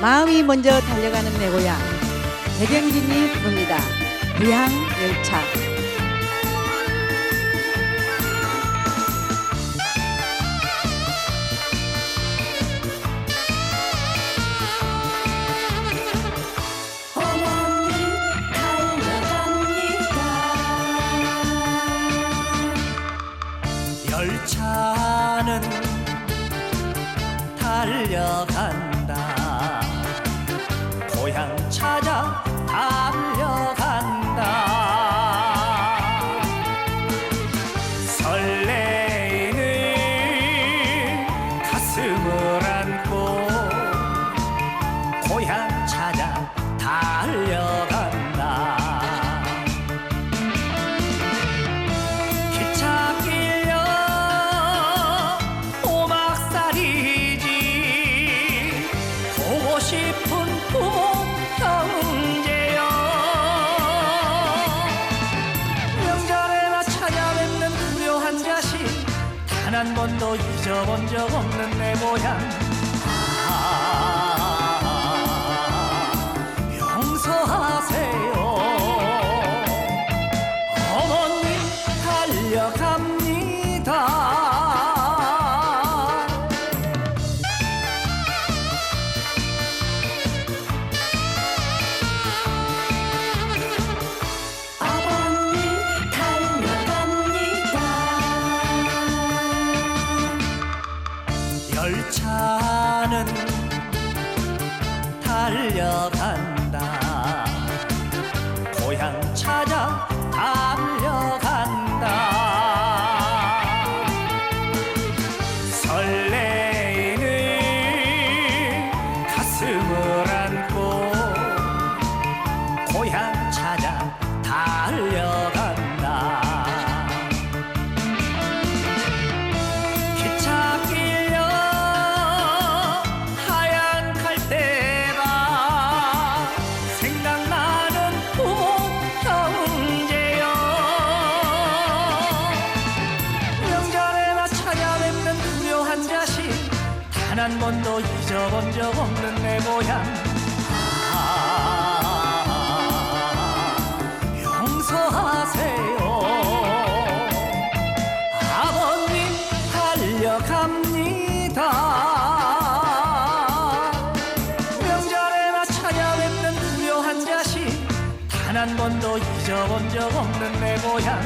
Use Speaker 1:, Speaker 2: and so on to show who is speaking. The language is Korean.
Speaker 1: 마음이 먼저 달려가는 내 고향 백영진이 부릅니다. 고향 열차.
Speaker 2: 열차는 달려간 가 단한 번도 잊어본 적 없는 내 고향 달려간다. 고향 찾아 단 한 번도 잊어본 적 없는 내 고향 아, 용서하세요. 아버님 달려갑니다. 명절에나 찾아뵙는 부려한 자식 단 한 번도 잊어본 적 없는 내 고향